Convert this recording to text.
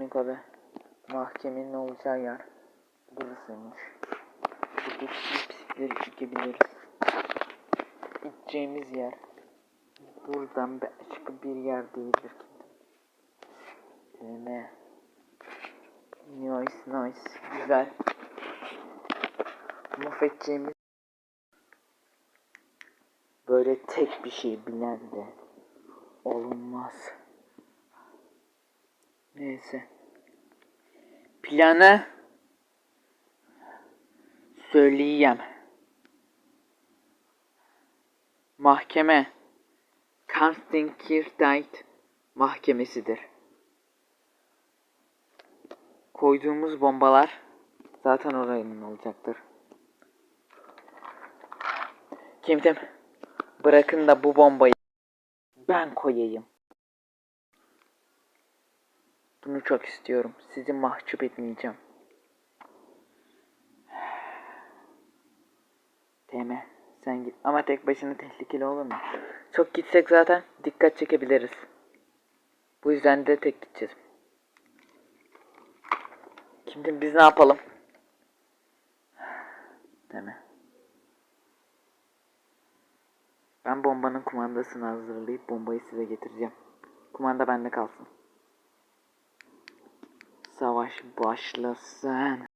Monika ve mahkemenin olacağı yer burasıymış. Burada pislikleri çekebiliriz. Gideceğimiz yer buradan başka bir yer değildir ki. Dene. Nice nice. Güzel. Mahvedeceğimiz böyle tek bir şey bilen de olmaz. Neyse. Planı söyleyeyim. Mahkeme Konstantin mahkemesidir. Koyduğumuz bombalar zaten oranın olacaktır. Kimtim? Bırakın da bu bombayı ben koyayım. Bunu çok istiyorum. Sizi mahcup etmeyeceğim. Deme. Sen git. Ama tek başına tehlikeli olur mu? Çok gitsek zaten dikkat çekebiliriz. Bu yüzden de tek gideceğiz. Şimdi biz ne yapalım? Deme. Ben bombanın kumandasını hazırlayıp bombayı size getireceğim. Kumanda bende kalsın. Savaş başlasın.